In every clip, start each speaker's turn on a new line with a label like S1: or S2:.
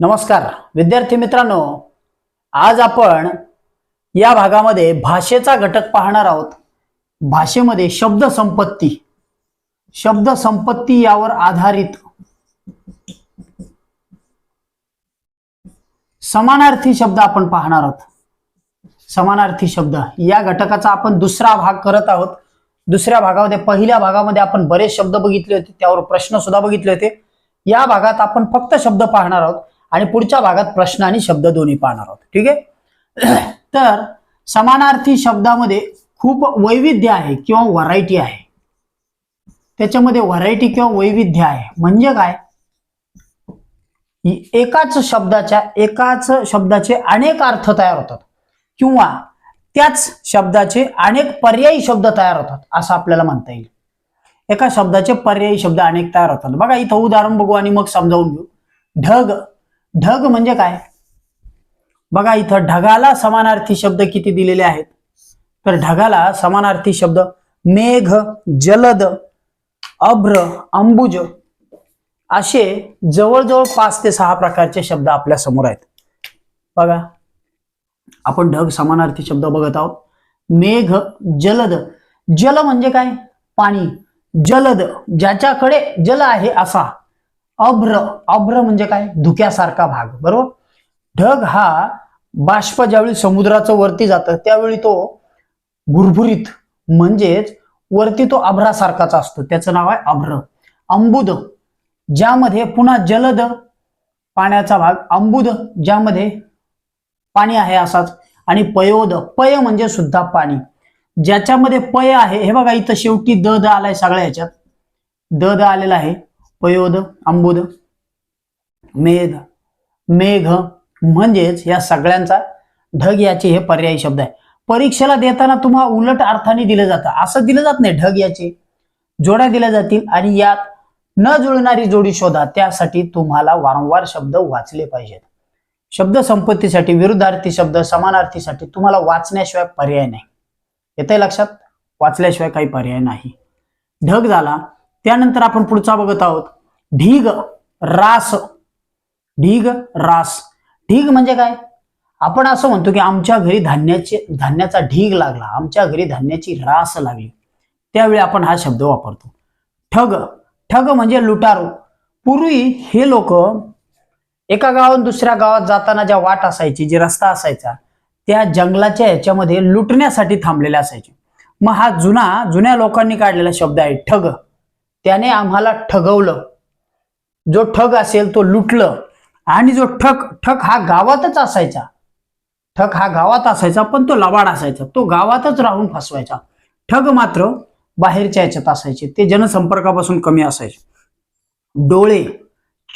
S1: नमस्कार. विद्यार्थी मित्रांनो आज आपण या भागामध्ये भाषेचा घटक पाहणार आहोत. भाषेमध्ये शब्द संपत्ती. शब्द संपत्ती यावर आधारित समानार्थी शब्द आपण पाहणार आहोत. समानार्थी शब्द. या घटकाचा आपण दुसरा भाग करत आहोत. दुसऱ्या भागामध्ये पहिल्या भागामध्ये आपण बरेच शब्द बघितले होते त्यावर प्रश्न सुद्धा बघितले होते. या भागात आपण फक्त शब्द पाहणार आहोत. आणि पुढच्या भागात प्रश्न आणि शब्द दोन्ही पाहणार आहोत. ठीक आहे? तर समानार्थी शब्दामध्ये खूप वैविध्य आहे किंवा व्हरायटी आहे. त्याच्यामध्ये व्हरायटी किंवा वैविध्य आहे. म्हणजे काय? एकाच शब्दाच्या एकाच शब्दाचे अनेक अर्थ तयार होतात. किंवा त्याच शब्दाचे अनेक पर्यायी शब्द तयार होतात असं आपल्याला म्हणता येईल. एका शब्दाचे पर्यायी शब्द अनेक तयार होतात. बघा इथं उदाहरण बघू आणि मग समजावून घेऊ. ढग ढग म्हणजे काय? बघा इथं ढगाला समानार्थी शब्द किती दिलेले आहेत? तर ढगाला समानार्थी शब्द मेघ जलद अभ्र अंबुज असे जवळजवळ पाच ते सहा प्रकारचे शब्द आपल्यासमोर आहेत. बघा आपण ढग समानार्थी शब्द बघत आहोत. मेघ जलद. जल म्हणजे काय? पाणी. जलद ज्याच्याकडे जल आहे असा. अभ्र. अभ्र म्हणजे काय? धुक्यासारखा भाग. बरोबर? ढग हा बाष्प ज्यावेळी समुद्राचं वरती जातं त्यावेळी तो भुरभुरीत म्हणजेच वरती तो अभ्रासारखाच असतो. त्याचं नाव आहे अभ्र. अंबुद ज्यामध्ये पुन्हा जलद पाण्याचा भाग अंबुद ज्यामध्ये पाणी आहे असाच आणि पयोद पय म्हणजे सुद्धा पाणी. ज्याच्यामध्ये पय आहे हे बघा इथं शेवटी द द आलाय सगळ्या ह्याच्यात. द द आलेला आहे. पयोद अंबुद मेघ. मेघ म्हणजेच या सगळ्यांचा ढग याचे हे पर्यायी शब्द आहे. परीक्षेला देताना तुम्हाला उलट अर्थाने दिलं जातं. असं दिलं जात नाही ढग याचे. जोड्या दिल्या जातील आणि यात न जुळणारी जोडी शोधा. त्यासाठी तुम्हाला वारंवार शब्द वाचले पाहिजेत. शब्द संपत्तीसाठी विरुद्धार्थी शब्द समानार्थीसाठी तुम्हाला वाचण्याशिवाय पर्याय नाही. येते लक्षात? वाचल्याशिवाय काही पर्याय नाही. ढग झाला त्यानंतर आपण पुढचा बघत आहोत. ढीग रास. ढीग रास. ढीग म्हणजे काय? आपण असं म्हणतो की आमच्या घरी धान्याचे धान्याचा ढीग लागला. आमच्या घरी धान्याची रास लागली. त्यावेळी आपण हा शब्द वापरतो. ठग. ठग म्हणजे लुटारू. पूर्वी हे लोक एका गावातून दुसऱ्या गावात जाताना ज्या वाट असायची जे रस्ता असायचा त्या जंगलाच्या याच्यामध्ये लुटण्यासाठी थांबलेले असायचे. मग हा जुना जुन्या लोकांनी काढलेला शब्द आहे ठग. त्याने आम्हाला ठगवलं. जो ठग असेल तो लुटलं. आणि जो ठक ठक हा गावातच असायचा. ठक हा गावात असायचा पण तो लबाड असायचा. तो गावातच राहून फसवायचा. ठग मात्र बाहेरच्या याच्यात असायचे. ते जनसंपर्कापासून कमी असायचे. डोळे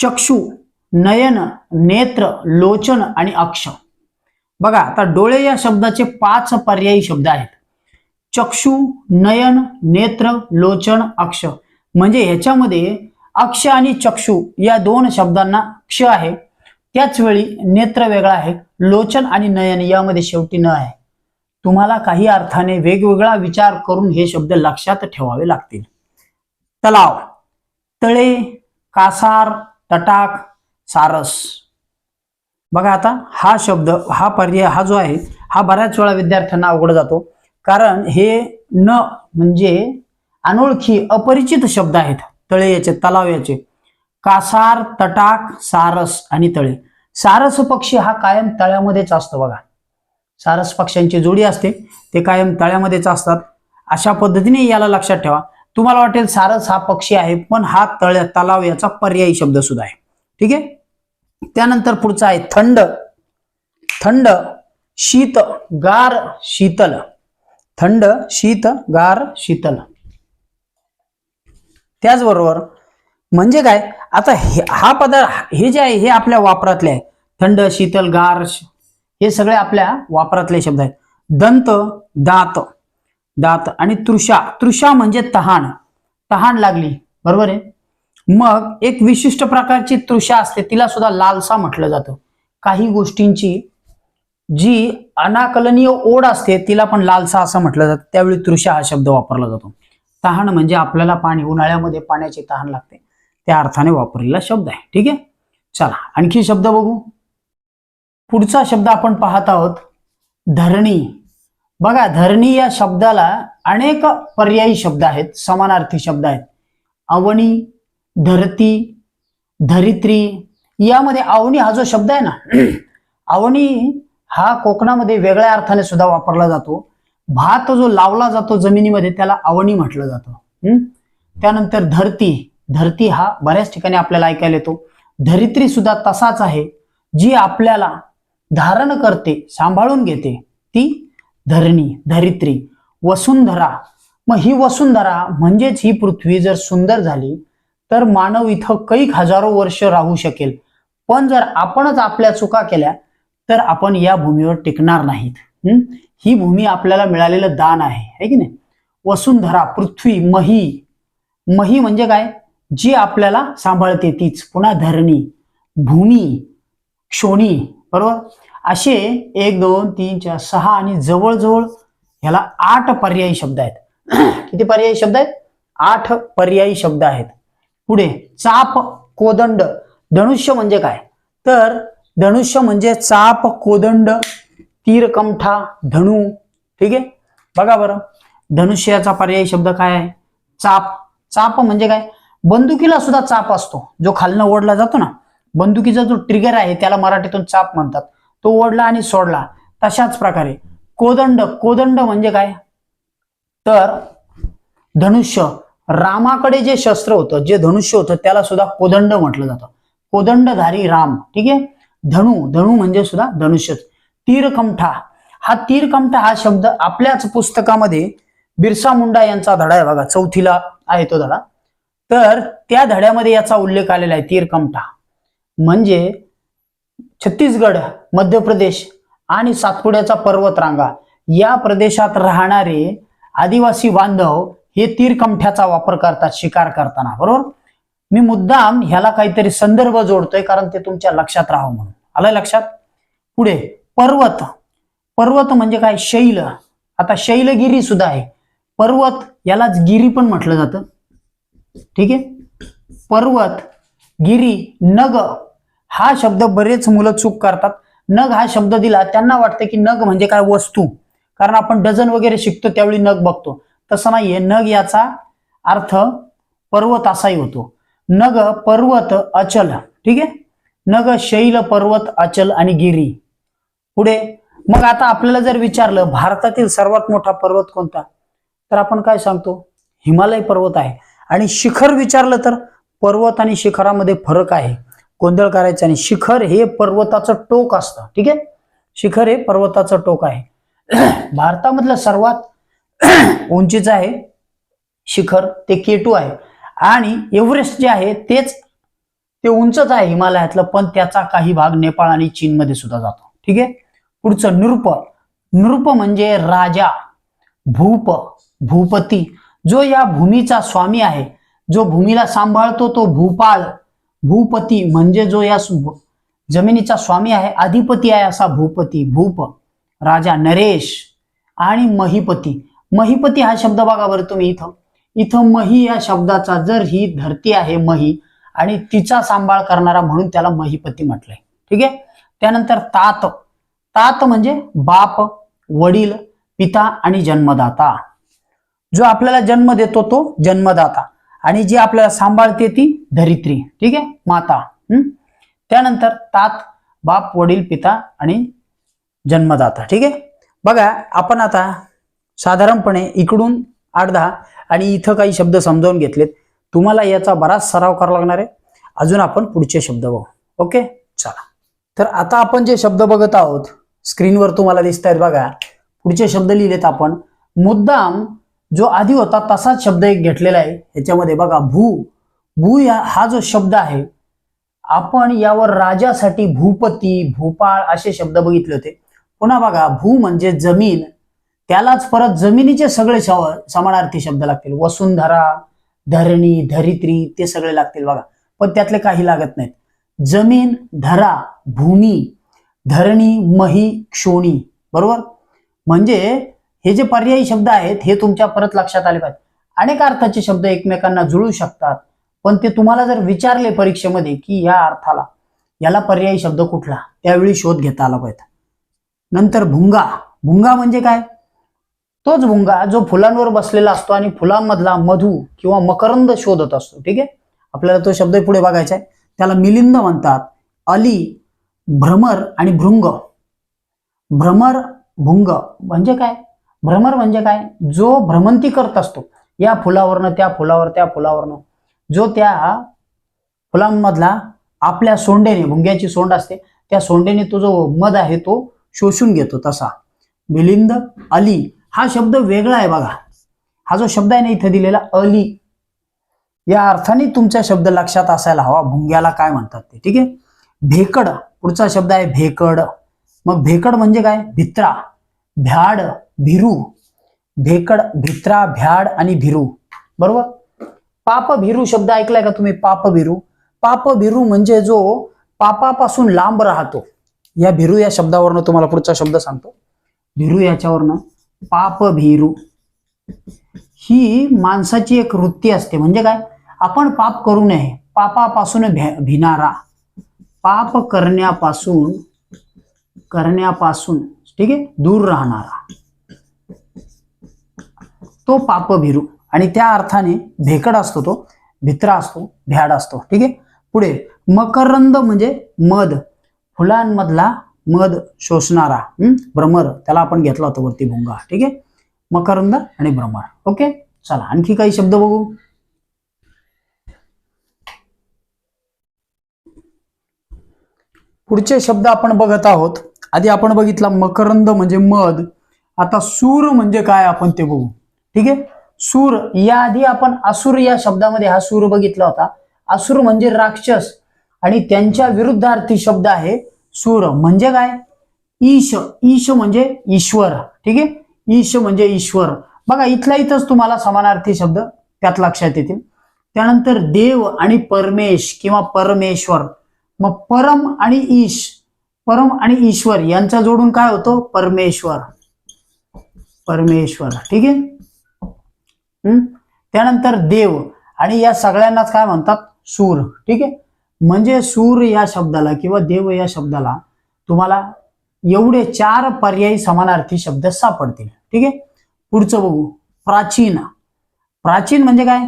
S1: चक्षु नयन नेत्र लोचन आणि अक्ष. बघा आता डोळे या शब्दाचे पाच पर्यायी शब्द आहेत. चक्षु नयन नेत्र लोचन अक्ष. म्हणजे ह्याच्यामध्ये अक्ष आणि चक्षु या दोन शब्दांना क्ष आहे. त्याच वेळी नेत्र वेगळा आहे. लोचन आणि नयन यामध्ये शेवटी न आहे. तुम्हाला काही अर्थाने वेगवेगळा विचार करून हे शब्द लक्षात ठेवावे लागतील. तलाव तळे कासार तटाक सारस. बघा आता हा शब्द हा पर्याय हा जो आहे हा बऱ्याच वेळा विद्यार्थ्यांना अवघड जातो. कारण हे न म्हणजे अनोळखी अपरिचित शब्द आहेत. तळे याचे तलाव याचे. कासार तटाक सारस आणि तळे. सारस पक्षी हा कायम तळ्यामध्येच असतो बघा. सारस पक्ष्यांची जोडी असते. ते कायम तळ्यामध्येच असतात. अशा पद्धतीने याला लक्षात ठेवा. तुम्हाला वाटेल सारस हा पक्षी आहे पण हा तळ्या तलाव याचा पर्यायी शब्द सुद्धा आहे. ठीक आहे? त्यानंतर पुढचा आहे थंड. थंड शीत गार शीतल. थंड शीत गार शीतल. त्याचबरोबर म्हणजे काय? आता हे- हा पदार्थ हे जे आहे हे आपल्या वापरातले आहे. थंड शीतल गार हे सगळे आपल्या वापरातले शब्द आहेत. दंत दात दात आणि तृषा. तृषा म्हणजे तहान. तहान लागली. बरोबर आहे? मग एक विशिष्ट प्रकारची तृषा असते तिला सुद्धा लालसा म्हटलं जातं. काही गोष्टींची जी अनाकलनीय ओढ असते तिला पण लालसा असं म्हटलं जातं. त्यावेळी तृषा हा शब्द वापरला जातो. तहान म्हणजे आपल्याला पाणी उन्हाळ्यामध्ये पाण्याची तहान लागते. त्या अर्थाने वापरलेला शब्द आहे. ठीक आहे? चला आणखी शब्द बघू. पुढचा शब्द आपण पाहत आहोत. धरणी. बघा धरणी या शब्दाला अनेक पर्यायी शब्द आहेत समानार्थी शब्द आहेत. अवनी धरती धरित्री यामध्ये अवनी हा जो शब्द आहे ना अवनी हा कोकणामध्ये वेगळ्या अर्थाने सुद्धा वापरला जातो. भात जो लावला जातो जमिनीमध्ये त्याला आवणी म्हटलं जातं. त्यानंतर धरती. धरती हा बऱ्याच ठिकाणी आपल्याला ऐकायला येतो. धरित्री सुद्धा तसाच आहे. जी आपल्याला धारण करते सांभाळून घेते ती धरणी धरित्री वसुंधरा. मग ही वसुंधरा म्हणजेच ही पृथ्वी जर सुंदर झाली तर मानव इथं कैक हजारो वर्ष राहू शकेल. पण जर आपणच आपल्या चुका केल्या तर आपण या भूमीवर टिकणार नाहीत. ही? भूमी आपल्याला मिळालेलं दान आहे है की नाही? वसुंधरा पृथ्वी मही. मही म्हणजे काय? जी आपल्याला सांभाळते तीच. पुन्हा धरणी भूमी क्षोणी बरोबर? असे एक दोन तीन चार सहा आणि जवळजवळ ह्याला आठ पर्यायी शब्द आहेत. किती पर्यायी शब्द आहेत? आठ पर्यायी शब्द आहेत. पुढे चाप कोदंड. धनुष्य म्हणजे काय? तर धनुष्य म्हणजे चाप कोदंड तीरकमठा धनु. ठीक आहे? बघा बरं. धनुष्याचा पर्यायी शब्द काय आहे? चाप. चाप म्हणजे काय? बंदुकीला सुद्धा चाप असतो. जो खालनं ओढला जातो ना बंदुकीचा जो ट्रिगर आहे त्याला मराठीतून चाप म्हणतात. तो ओढला आणि सोडला. तशाच प्रकारे कोदंड. कोदंड म्हणजे काय? तर धनुष्य. रामाकडे जे शस्त्र होतं जे धनुष्य होतं त्याला सुद्धा कोदंड म्हटलं जातं. कोदंडधारी राम. ठीक आहे? धनु. धनु म्हणजे सुद्धा धनुष्यच. तीरकमठा. हा तीरकमठा हा शब्द आपल्याच पुस्तकामध्ये बिरसा मुंडा यांचा धडा आहे बघा चौथीला आहे तो धडा. तर त्या धड्यामध्ये याचा उल्लेख आलेला आहे तीरकमठा. म्हणजे छत्तीसगड मध्य प्रदेश आणि सातपुड्याचा पर्वत रांगा या प्रदेशात राहणारे आदिवासी बांधव हे तीरकमठ्याचा वापर करतात शिकार करताना बरोबर? मी मुद्दाम ह्याला काहीतरी संदर्भ जोडतोय कारण ते तुमच्या लक्षात राहावं म्हणून. आलाय लक्षात? पुढे. पर्वत. पर्वत म्हणजे काय? शैल. आता शैलगिरी सुद्धा आहे. पर्वत यालाच गिरी पण म्हटलं जातं. ठीक आहे? पर्वत गिरी नग हा शब्द बरेच मुलं चूक करतात. नग हा शब्द दिला त्यांना वाटतं की नग म्हणजे काय? वस्तू. कारण आपण डझन वगैरे शिकतो त्यावेळी नग बघतो. तसं नाहीये. नग याचा अर्थ पर्वत असाही होतो. नग पर्वत अचल. ठीक आहे? नग शैल पर्वत अचल आणि गिरी. पुढे. मग आता आपल्याला जर विचारलं भारतातील सर्वात मोठा पर्वत कोणता? तर आपण काय सांगतो? हिमालय पर्वत आहे. आणि शिखर विचारलं तर पर्वत आणि शिखरामध्ये फरक आहे. गोंधळ करायचा नाही. शिखर हे पर्वताचं टोक असतं. ठीक आहे? शिखर हे पर्वताचं टोक आहे. भारतामधलं सर्वात उंचीचं आहे शिखर ते केटू आहे. आणि एव्हरेस्ट जे आहे तेच ते उंचच आहे हिमालयातलं पण त्याचा काही भाग नेपाळ आणि चीनमध्ये सुद्धा जातो. ठीक आहे? पुढचं नृप नृप म्हणजे राजा भूप भूपती. जो या भूमीचा स्वामी आहे जो भूमीला सांभाळतो तो भूपाळ भूपती म्हणजे जो या जमिनीचा स्वामी आहे अधिपती आहे असा भूपती भूप. राजा नरेश आणि महिपती. महिपती हा शब्द बघा बरं तुम्ही इथं. इथं मही या शब्दाचा जर ही धरती आहे मही आणि तिचा सांभाळ करणारा म्हणून त्याला महिपती म्हटलंय. ठीक आहे? त्यानंतर तात. तात म्हणजे बाप वडील पिता आणि जन्मदाता. जो आपल्याला जन्म देतो तो जन्मदाता. आणि जी आपल्याला सांभाळते ती धरित्री. ठीक आहे? माता. हम्म? त्यानंतर तात बाप वडील पिता आणि जन्मदाता. ठीक आहे? बघा आपण आता साधारणपणे इकडून अर्धा आणि इथं काही शब्द समजावून घेतलेत. तुम्हाला याचा बराच सराव करावा लागणार आहे. अजून आपण पुढचे शब्द बघू. ओके? चला. तर आता आपण जे शब्द बघत आहोत स्क्रीनवर तुम्हाला दिसत आहेत बघा. पुढचे शब्द लिहिलेत आपण. मुद्दाम जो आधी होता तसाच शब्द एक घेतलेला आहे. ह्याच्यामध्ये बघा भू. भू या हा जो शब्द आहे आपण यावर राजासाठी भूपती भूपाळ असे शब्द बघितले होते. पुन्हा बघा भू म्हणजे जमीन. त्यालाच परत जमिनीचे सगळे समानार्थी शब्द लागतील. वसुंधरा धरणी धरित्री ते सगळे लागतील बघा. पण त्यातले काही लागत नाहीत. जमीन धरा भूमी. धरणी मही क्षोणी. बरोबर? म्हणजे हे जे पर्यायी शब्द आहेत हे तुमच्या परत लक्षात आले पाहिजे. अनेक अर्थाचे शब्द एकमेकांना जुळू शकतात पण ते तुम्हाला जर विचारले परीक्षेमध्ये की या अर्थाला याला पर्यायी शब्द कुठला? त्यावेळी शोध घेता आला पाहिजे. नंतर भुंगा. भुंगा म्हणजे काय? तोच भुंगा जो फुलांवर बसलेला असतो आणि फुलांमधला मधू किंवा मकरंद शोधत असतो. ठीक आहे? आपल्याला तो शब्द पुढे बघायचा आहे. त्याला मिलिंद म्हणतात. अली भ्रमर आणि भृंग. भ्रमर भुंग म्हणजे काय? भ्रमर म्हणजे काय? जो भ्रमंती करत असतो. या फुलावरनं त्या फुलावर त्या फुलावरनं. जो त्या फुलांमधला आपल्या सोंडेने भुंग्याची सोंड असते त्या सोंडेने तो जो मध आहे तो शोषून घेतो तसा. मिलिंद अली हा शब्द वेगळा आहे बघा. हा जो शब्द आहे ना इथे दिलेला अली. या अर्थाने तुमचा शब्द लक्षात असायला हवा. भुंग्याला काय म्हणतात ते ठीक आहे? भेकड. पुढचा शब्द आहे भेकड. मग भेकड म्हणजे काय? भित्रा. भ्याड भिरू. भेकड भित्रा भ्याड आणि भिरू. बरोबर? पाप भिरू शब्द ऐकलाय का तुम्ही? पाप भिरू पाप भिरू म्हणजे जो पापापासून लांब राहतो. या भिरू या शब्दावरनं तुम्हाला पुढचा शब्द सांगतो. भिरू याच्यावरनं पाप भिरू ही माणसाची एक वृत्ती असते. म्हणजे काय? आपण पाप करू नये. पापापासून भिनारा. भिणारा पाप करण्यापासून करण्यापासून ठीक आहे दूर राहणारा. तो पाप भिरू आणि त्या अर्थाने भेकड असतो तो भित्रा असतो भ्याड असतो ठीक आहे. पुढे मकरंद म्हणजे मध. फुलांमधला मध शोषणारा भ्रमर. त्याला आपण घेतला होता वरती भुंगा ठीक आहे. मकरंद आणि भ्रमर ओके? चला आणखी काही शब्द बघू? पुढचे शब्द आपण बघत आहोत. आधी आपण बघितला मकरंद म्हणजे मध. आता सूर म्हणजे काय आपण ते बघू. ठीक आहे? सूर याआधी आपण असुर या शब्दामध्ये हा सूर बघितला होता. असुर म्हणजे राक्षस आणि त्यांच्या विरुद्धार्थी शब्द आहे सूर. म्हणजे काय? ईश. ईश म्हणजे ईश्वर. ठीक आहे? ईश म्हणजे ईश्वर. बघा इथला इथंच तुम्हाला समानार्थी शब्द त्यात लक्षात येतील. त्यानंतर देव आणि परमेश किंवा परमेश्वर. मग परम आणि ईश परम आणि ईश्वर यांचा जोडून काय होतो? परमेश्वर. परमेश्वर. ठीक आहे? त्यानंतर देव आणि या सगळ्यांनाच काय म्हणतात? सूर. ठीक आहे? म्हणजे सूर या शब्दाला किंवा देव या शब्दाला तुम्हाला एवढे चार पर्यायी समानार्थी शब्द सापडतील. ठीक आहे? पुढचं बघू. प्राचीन. प्राचीन म्हणजे काय?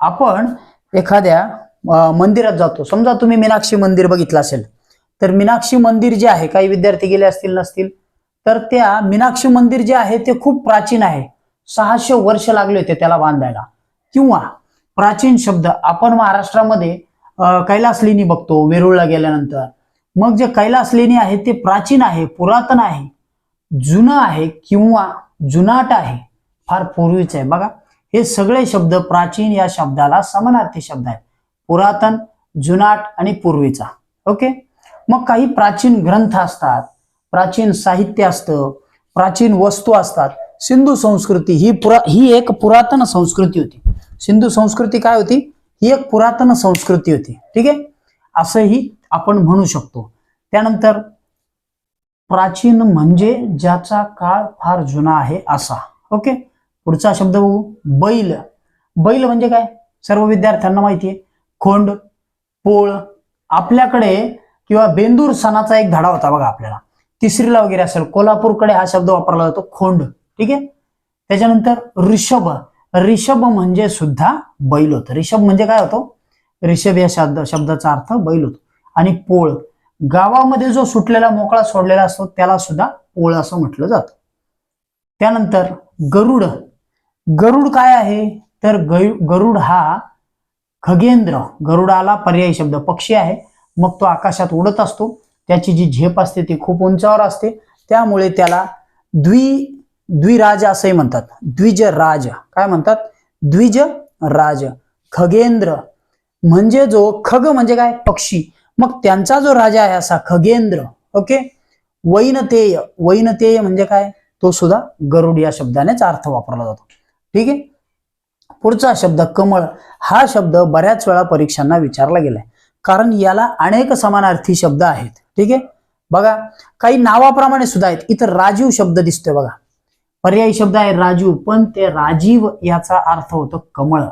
S1: आपण एखाद्या मंदिरात जातो. समजा तुम्ही मीनाक्षी मंदिर बघितलं असेल तर मीनाक्षी मंदिर जे आहे काही विद्यार्थी गेले असतील नसतील तर त्या मीनाक्षी मंदिर जे आहे ते खूप प्राचीन आहे. सहाशे वर्ष लागले होते त्याला बांधायला. किंवा प्राचीन शब्द आपण महाराष्ट्रामध्ये कैलास लेणी बघतो वेरूळला गेल्यानंतर. मग जे कैलास लेणी आहे ते प्राचीन आहे पुरातन आहे जुनं आहे किंवा जुनाट आहे फार पूर्वीच आहे. बघा हे सगळे शब्द प्राचीन या शब्दाला समानार्थी शब्द आहेत. पुरातन जुनाट आणि पूर्वीचा. ओके मग काही प्राचीन ग्रंथ असतात प्राचीन साहित्य असतं प्राचीन वस्तू असतात. सिंधू संस्कृती ही पुरा ही एक पुरातन संस्कृती होती. सिंधू संस्कृती काय होती? ही एक पुरातन संस्कृती होती. ठीक आहे? असंही आपण म्हणू शकतो. त्यानंतर प्राचीन म्हणजे ज्याचा काळ फार जुना आहे असा. ओके पुढचा शब्द बघू. बैल. बैल म्हणजे काय? सर्व विद्यार्थ्यांना माहिती आहे. खोंड पोळ आपल्याकडे किंवा बेंदूर सणाचा एक धडा होता बघा आपल्याला. तिसरीला वगैरे असेल कोल्हापूरकडे हा शब्द वापरला जातो खोंड. ठीक आहे? त्याच्यानंतर ऋषभ. ऋषभ म्हणजे सुद्धा बैल होतं. ऋषभ म्हणजे काय होतो? ऋषभ या शब्द शब्दाचा अर्थ बैल होतो. आणि पोळ. गावामध्ये जो सुटलेला मोकळा सोडलेला असतो त्याला सुद्धा पोळ असं म्हटलं जातं. त्यानंतर गरुड. गरुड काय आहे? तर गरुड हा खगेंद्र गरुडाला पर्यायी शब्द पक्षी आहे. मग तो आकाशात उडत असतो. त्याची जी झेप असते ती खूप उंचावर असते. त्यामुळे त्याला द्वि द्विराज असंही म्हणतात. द्विज राज काय म्हणतात? द्विज राज खगेंद्र म्हणजे जो खग म्हणजे काय? पक्षी. मग त्यांचा जो राजा आहे असा खगेंद्र. ओके? वैनतेय. वैनतेय म्हणजे काय? तो सुद्धा गरुड या शब्दानेच अर्थ वापरला जातो. ठीक आहे? पुढचा शब्द कमळ हा शब्द बऱ्याच वेळा परीक्षांना विचारला गेलाय. कारण याला अनेक समानार्थी शब्द आहेत. ठीक आहे? बघा काही नावाप्रमाणे सुद्धा आहेत. इथं राजीव शब्द दिसतोय बघा. पर्यायी शब्द आहे राजीव पण ते राजीव याचा अर्थ होतो कमळ.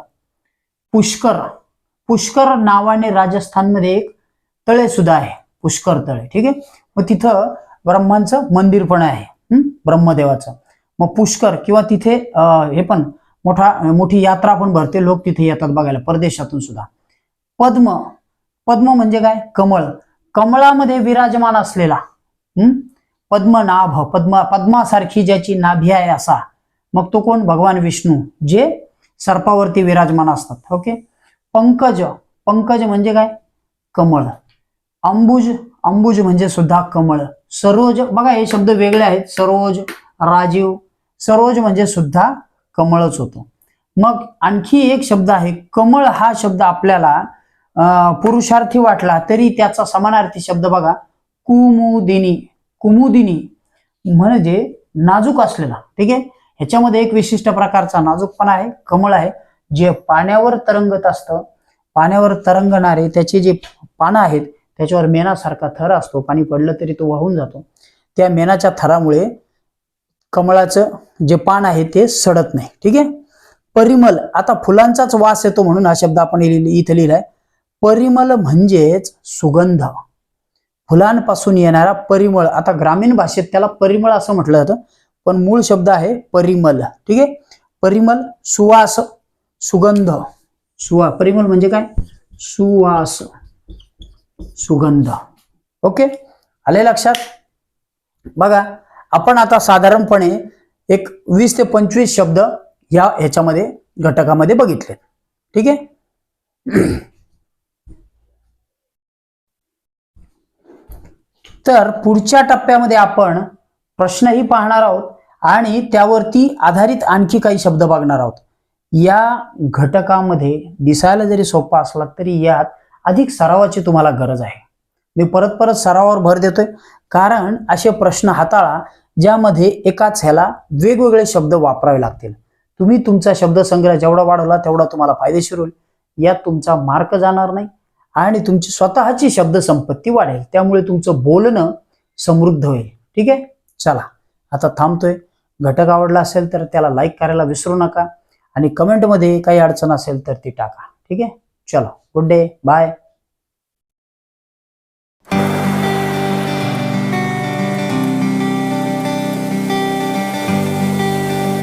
S1: पुष्कर. पुष्कर नावाने राजस्थानमध्ये एक तळे सुद्धा आहे. पुष्कर तळे. ठीक आहे? मग तिथं ब्रह्मांचं मंदिर पण आहे. ब्रह्मदेवाचं. मग पुष्कर किंवा तिथे अं, हे पण मोठा मोठी यात्रा पण भरते लोक तिथे येतात बघायला परदेशातून सुद्धा. पद्म पद्म म्हणजे काय? कमळ. कमळामध्ये विराजमान असलेला हम्म पद्मनाभ पद्म पद्मासारखी ज्याची नाभी आहे असा मग तो कोण? भगवान विष्णू जे सर्पावरती विराजमान असतात ओके? पंकज पंकज म्हणजे काय? कमळ. अंबुज अंबुज म्हणजे सुद्धा कमळ. सरोज बघा हे शब्द वेगळे आहेत सरोज राजीव सरोज म्हणजे सुद्धा कमळच होतो. मग आणखी एक शब्द आहे कमळ हा शब्द आपल्याला पुरुषार्थी वाटला तरी त्याचा समानार्थी शब्द बघा कुमुदिनी कुमुदिनी म्हणजे नाजूक असलेला. ठीक आहे? ह्याच्यामध्ये एक विशिष्ट प्रकारचा नाजूकपणा आहे कमळ आहे जे पाण्यावर तरंगत असतं. पाण्यावर तरंगणारे त्याचे जे पानं आहेत त्याच्यावर मेणासारखा थर असतो. पाणी पडलं तरी तो वाहून जातो. त्या मेणाच्या थरामुळे कमळाचं जे पान आहे ते सडत नाही. ठीक आहे? परिमल आता फुलांचाच वास येतो म्हणून हा शब्द आपण इथे लिहिलाय. परिमल म्हणजेच सुगंध. फुलांपासून येणारा परिमळ. आता ग्रामीण भाषेत त्याला परिमळ असं म्हटलं जातं. पण मूळ शब्द आहे परिमल. ठीक आहे? परिमल सुवास सुगंध. सुवा परिमल म्हणजे काय? सुवास सुगंध. ओके? आले लक्षात? बघा आपण आता साधारणपणे एक वीस ते पंचवीस शब्द या ह्याच्यामध्ये घटकामध्ये बघितले. ठीक आहे? तर पुढच्या टप्प्यामध्ये आपण प्रश्नही पाहणार आहोत आणि त्यावरती आधारित आणखी काही शब्द बघणार आहोत. या घटकामध्ये दिसायला जरी सोपा असला तरी यात अधिक सरावाची तुम्हाला गरज आहे. मी परत परत सरावावर भर देतोय. कारण असे प्रश्न हाताळा ज्यामध्ये एकाच ह्याला वेगवेगळे शब्द वापरावे लागतील. तुम्ही तुमचा शब्दसंग्रह जेवढा वाढवला तेवढा तुम्हाला फायदेशीर होईल. यात तुमचा मार्क जाणार नाही आणि तुमची स्वतःची शब्दसंपत्ती वाढेल. त्यामुळे तुमचं बोलणं समृद्ध होईल. ठीक आहे? चला आता थांबतोय. घटक आवडला असेल तर त्याला लाईक करायला विसरू नका आणि कमेंटमध्ये काही अडचण असेल तर ती टाका. ठीक आहे? चलो गुड डे बाय